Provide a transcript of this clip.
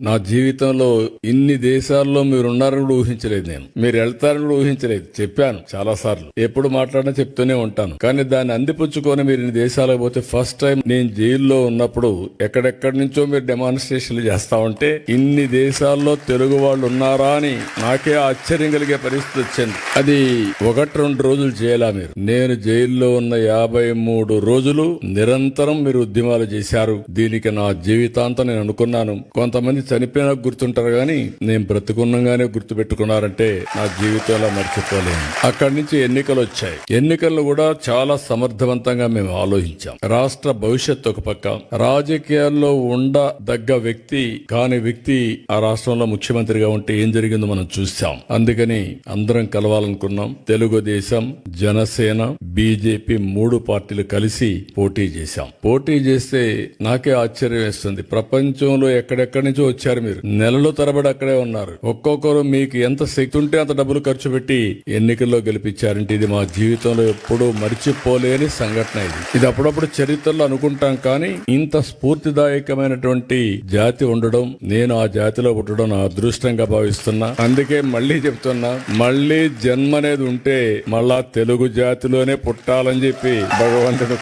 నా జీవితంలో ఇన్ని దేశాల్లో మీరు ఉన్నారని కూడా ఊహించలేదు నేను. మీరు వెళ్తారని కూడా ఊహించలేదు. చెప్పాను చాలా సార్లు. ఎప్పుడు మాట్లాడినా చెప్తూనే ఉంటాను. కానీ దాన్ని అందిపుచ్చుకొని మీరు ఇన్ని దేశాలకు పోతే ఫస్ట్ టైం నేను జైల్లో ఉన్నప్పుడు ఎక్కడెక్కడి నుంచో మీరు డెమాన్స్ట్రేషన్లు చేస్తా ఉంటే ఇన్ని దేశాల్లో తెలుగు వాళ్ళు ఉన్నారా అని నాకే ఆశ్చర్యం కలిగే పరిస్థితి వచ్చింది. అది ఒకటి రెండు రోజులు చేయాలా మీరు? నేను జైల్లో ఉన్న యాభై మూడు రోజులు నిరంతరం మీరు ఉద్యమాలు చేశారు. దీనికి నా జీవితాంతం నేను అనుకున్నాను. కొంతమంది చనిపోయినా గుర్తుంటారు కానీ నేను బ్రతుకున్నగానే గుర్తు పెట్టుకున్నారంటే నా జీవితంలో మర్చిపోలేను అక్కడి నుంచి ఎన్నికలు వచ్చాయి. ఎన్నికల్లో కూడా చాలా సమర్థవంతంగా మేము ఆలోచించాం. రాష్ట్ర భవిష్యత్తు ఒక పక్క. రాజకీయాల్లో ఉండదగ్గ వ్యక్తి కాని వ్యక్తి ఆ రాష్ట్రంలో ముఖ్యమంత్రిగా ఉంటే ఏం జరిగిందో మనం చూసాం అందుకని అందరం కలవాలనుకున్నాం. తెలుగుదేశం జనసేన బీజేపీ మూడు పార్టీలు కలిసి పోటీ చేశాం. పోటీ చేస్తే నాకే ఆశ్చర్యం వేస్తుంది. ప్రపంచంలో ఎక్కడెక్కడి నుంచో వచ్చారు మీరు. నెలలు తరబడి అక్కడే ఉన్నారు. ఒక్కొక్కరు మీకు ఎంత శక్తి ఉంటే అంత డబ్బులు ఖర్చు పెట్టి ఎన్నికల్లో గెలిపించారంటే ఇది మా జీవితంలో ఎప్పుడూ మర్చిపోలేని సంఘటన ఇది. ఇది అప్పుడప్పుడు చరిత్రలో అనుకుంటాం కానీ ఇంత స్ఫూర్తిదాయకమైనటువంటి జాతి ఉండడం నేను ఆ జాతిలో పుట్టడం నా అదృష్టంగా భావిస్తున్నా. అందుకే మళ్ళీ చెప్తున్నా మళ్ళీ జన్మ అనేది ఉంటే మళ్ళా తెలుగు జాతిలోనే పుట్టాలని చెప్పి భగవంతుడు